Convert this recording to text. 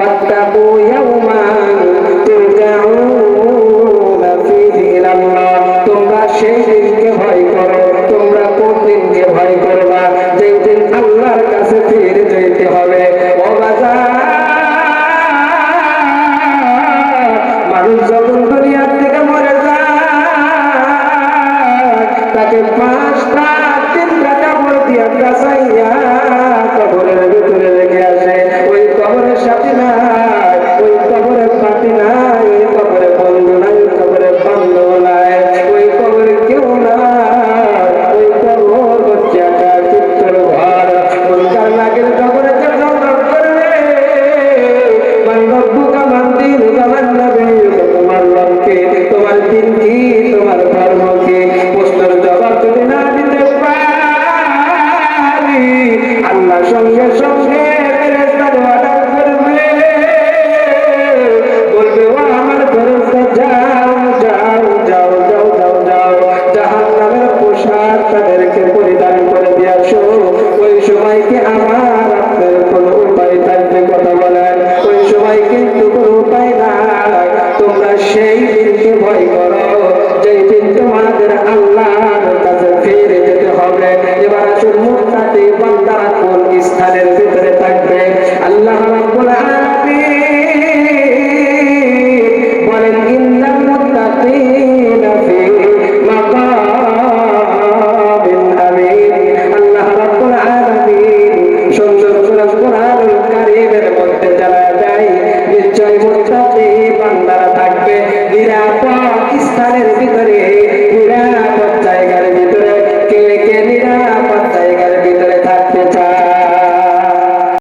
واتقوا يوما ترجعون فيه إلى الله তোমরা সেই দিনকে ভয় করো তোমরা কোন দিনকে ভয় করবা যেই দিন আল্লাহর কাছে ফিরে যেতে হবে ও বাজার মানুষ যখন দুনিয়ার থেকে মরে যায় তাকে পাঁচটা সাথী